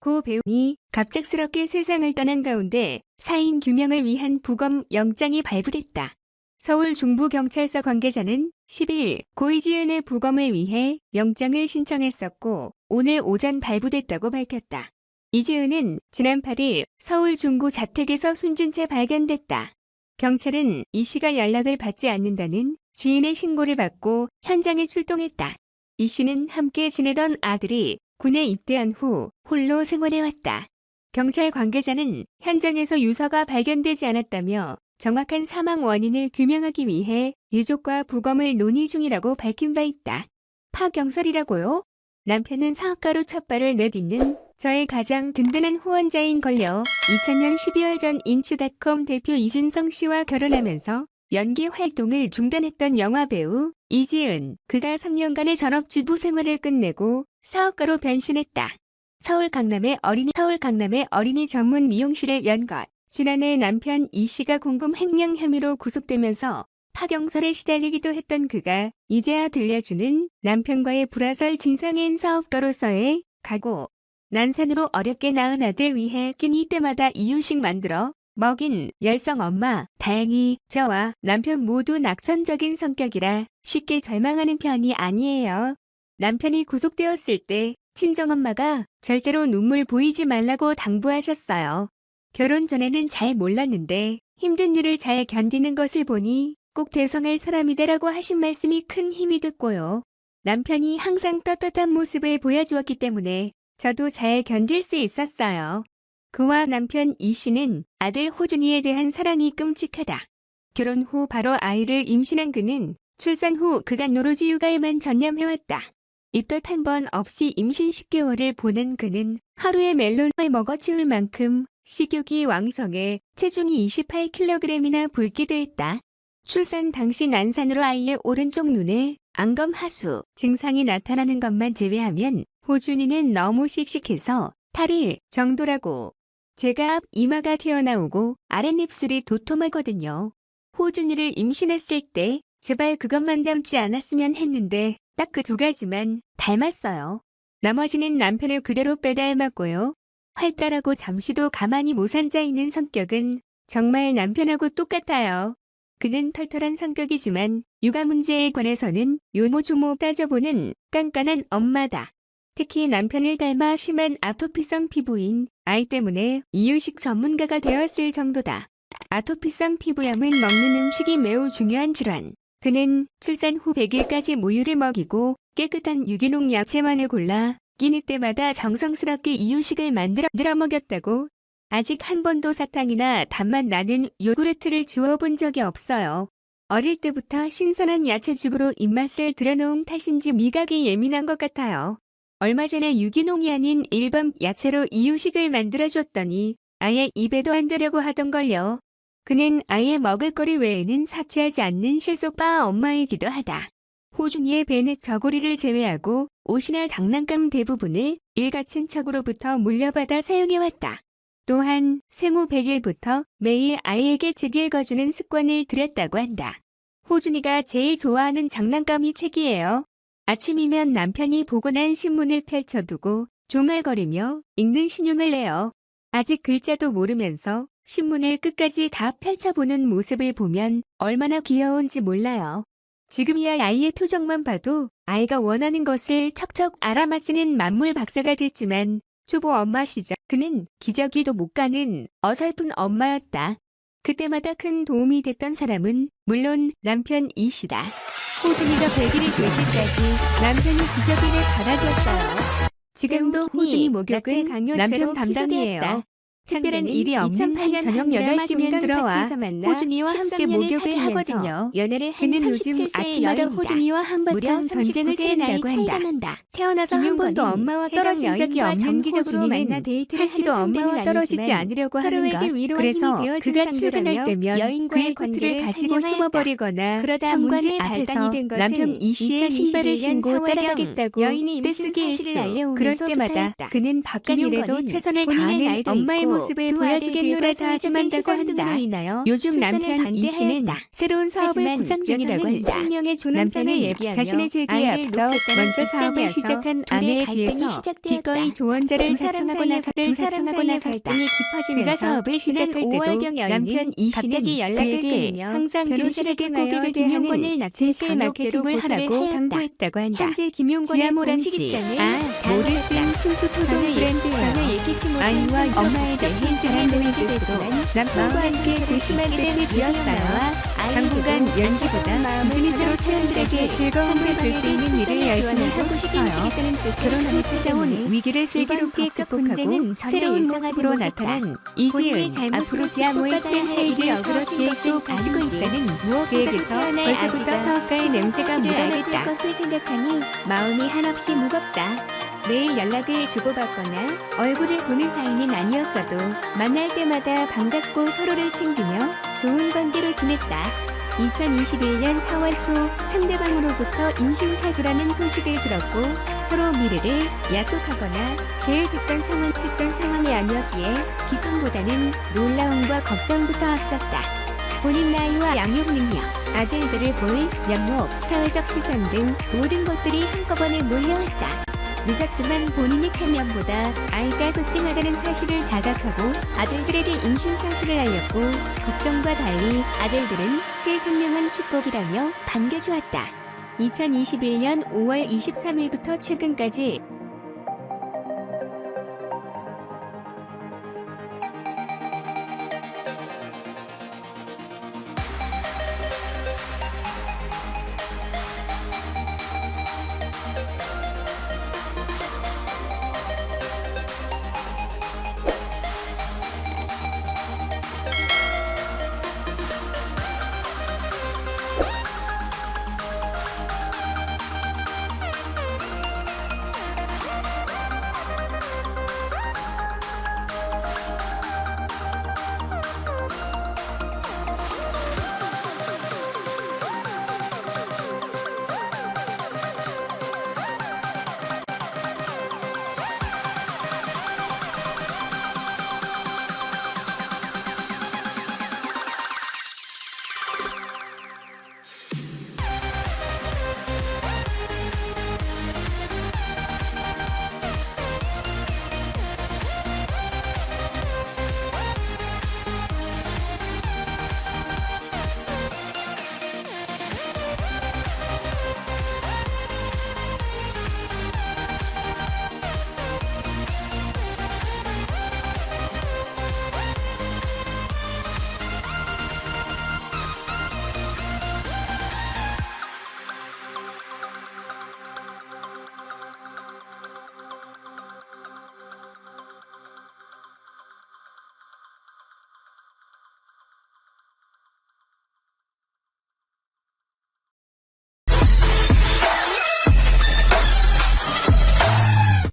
고 배우니 갑작스럽게 세상을 떠난 가운데 사인 규명을 위한 부검 영장이 발부됐다. 서울 중부경찰서 관계자는 10일 고 이지은의 부검을 위해 영장을 신청했었고 오늘 오전 발부됐다고 밝혔다. 이지은은 지난 8일 서울 중구 자택에서 숨진 채 발견됐다. 경찰은 이 씨가 연락을 받지 않는다는 지인의 신고를 받고 현장에 출동했다. 이 씨는 함께 지내던 아들이 군에 입대한 후 홀로 생활해왔다. 경찰 관계자는 현장에서 유서가 발견되지 않았다며 정확한 사망 원인을 규명하기 위해 유족과 부검을 논의 중이라고 밝힌 바 있다. 파경설이라고요? 남편은 사업가로 첫 발을 내딛는 저의 가장 든든한 후원자인 걸요. 2000년 12월 전 인치닷컴 대표 이진성 씨와 결혼하면서 연기 활동을 중단했던 영화배우 이지은. 그가 3년간의 전업주부 생활을 끝내고 사업가로 변신했다. 서울 강남의 어린이 서울 강남의 어린이 전문 미용실을 연 것. 지난해 남편 이 씨가 공금 횡령 혐의로 구속되면서 파경설에 시달리기도 했던 그가 이제야 들려주는 남편과의 불화설 진상인 사업가로서의 각오. 난산으로 어렵게 낳은 아들 위해 끼니 때마다 이유식 만들어 먹인 열성 엄마. 다행히 저와 남편 모두 낙천적인 성격이라 쉽게 절망하는 편이 아니에요. 남편이 구속되었을 때 친정엄마가 절대로 눈물 보이지 말라고 당부하셨어요. 결혼 전에는 잘 몰랐는데 힘든 일을 잘 견디는 것을 보니 꼭 대성할 사람이다라고 하신 말씀이 큰 힘이 됐고요. 남편이 항상 떳떳한 모습을 보여주었기 때문에 저도 잘 견딜 수 있었어요. 그와 남편 이 씨는 아들 호준이에 대한 사랑이 끔찍하다. 결혼 후 바로 아이를 임신한 그는 출산 후 그간 노로지 육아에만 전념해왔다. 입덧 한 번 없이 임신 10개월을 보낸 그는 하루에 멜론을 먹어치울 만큼 식욕이 왕성해 체중이 28kg이나 붉기도 했다. 출산 당시 난산으로 아이의 오른쪽 눈에 안검 하수 증상이 나타나는 것만 제외하면 호준이는 너무 씩씩해서 8일 정도라고. 제가 앞 이마가 튀어나오고 아랫입술이 도톰하거든요. 호준이를 임신했을 때 제발 그것만 닮지 않았으면 했는데 딱 그 두 가지만 닮았어요. 나머지는 남편을 그대로 빼닮았고요. 활달하고 잠시도 가만히 못 앉아 있는 성격은 정말 남편하고 똑같아요. 그는 털털한 성격이지만 육아 문제에 관해서는 요모조모 따져보는 깐깐한 엄마다. 특히 남편을 닮아 심한 아토피성 피부인 아이 때문에 이유식 전문가가 되었을 정도다. 아토피성 피부염은 먹는 음식이 매우 중요한 질환. 그는 출산 후 100일까지 모유를 먹이고 깨끗한 유기농 야채만을 골라 끼니 때마다 정성스럽게 이유식을 만들어 먹였다고 아직 한 번도 사탕이나 단맛 나는 요구르트를 주어본 적이 없어요. 어릴 때부터 신선한 야채죽으로 입맛을 들여놓은 탓인지 미각이 예민한 것 같아요. 얼마 전에 유기농이 아닌 일반 야채로 이유식을 만들어줬더니 아예 입에도 안 대려고 하던걸요. 그는 아예 먹을거리 외에는 사치하지 않는 실속바 엄마이기도 하다. 호준이의 배는 저고리를 제외하고 옷이나 장난감 대부분을 일가친 척으로부터 물려받아 사용해왔다. 또한 생후 100일부터 매일 아이에게 책 읽어주는 습관을 들였다고 한다. 호준이가 제일 좋아하는 장난감이 책이에요. 아침이면 남편이 보고 난 신문을 펼쳐두고 종알거리며 읽는 신용을 내요. 아직 글자도 모르면서 신문을 끝까지 다 펼쳐보는 모습을 보면 얼마나 귀여운지 몰라요. 지금이야 아이의 표정만 봐도 아이가 원하는 것을 척척 알아맞히는 만물 박사가 됐지만 초보 엄마 시절 그는 기저귀도 못 가는 어설픈 엄마였다. 그때마다 큰 도움이 됐던 사람은 물론 남편 이 씨다. 호준이가 100일이 될 때까지 남편이 기저귀를 갈아주었어요. 지금도 호준이 목욕은 남편 담당이에요. 특별한 일이 없는 한 저녁 8시면 들어와 호준이와 함께 목욕을 하거든요. 연애를 그는 요즘 아침마다 호준이와 한바탕 전쟁을 치른다고 한다. 태어나서 한 번도 엄마와 떨어진 적이 없는 호준이는 한 시도 엄마와 떨어지지 않으려고 하는가. 그래서 그가 출근할 때면 그의 코트를 가지고 숨어버리거나 현관 앞에서 남편 이 씨의 신발을 신고 따라가겠다고 떼쓰기 했어. 그럴 때마다 그는 바깥 일에도 최선을 다하는 엄마의 모습을 성적인 시선 한다. 인하여 요즘 남편 이 씨는. 새로운 사업을 구상 중이라고 한다. 생명의 남편은 예비하며 자신의 재기에 앞서 먼저 사업을 시작한 아내에 비해서. 기꺼이 조언자를 사이에 나서를 사이의 나섰다. 그가 사업을 시작할 5월경 때도 남편 이 씨는 그에게 항상 진실하게 고객을 김용권을 진실 마케팅을 하라고. 당부했다고 한다. 현재 김용권의 공식 입장을 아 모를 쓴. 순수 토종 아이와 성적 엄마에 하게 될수록 되지만 남편과 함께 깊게 때를 지었어요. 당분간 연기보다 비즈니스로 사람들에게 즐거움을 줄 수 있는 일을 열심히 하고 싶어요. 뜻의 결혼하고 찾아온 위기를 슬기롭게 극복하고 새로운 모습으로. 나타난 이지은 앞으로 지하모의 프랜차이즈 계획도 것은 가지고. 있다는 계획에서 벌써부터 사업가의 그 냄새가 묻어났다. 마음이 한없이 무겁다. 매일 연락을 주고받거나 얼굴을 보는 사이는 아니었어도 만날 때마다 반갑고 서로를 챙기며 좋은 관계로 지냈다. 2021년 4월 초 상대방으로부터 임신 사주라는 소식을 들었고 서로 미래를 약속하거나 계획했던 상황, 했던 상황이 아니었기에 기쁨보다는 놀라움과 걱정부터 앞섰다. 본인 나이와 양육 능력, 아들들을 볼 면목, 사회적 시선 등 모든 것들이 한꺼번에 몰려왔다. 늦었지만 본인의 체면보다 아이가 소칭하다는 사실을 자각하고 아들들에게 임신 사실을 알렸고 걱정과 달리 아들들은 새 생명한 축복이라며 반겨주었다. 2021년 5월 23일부터 최근까지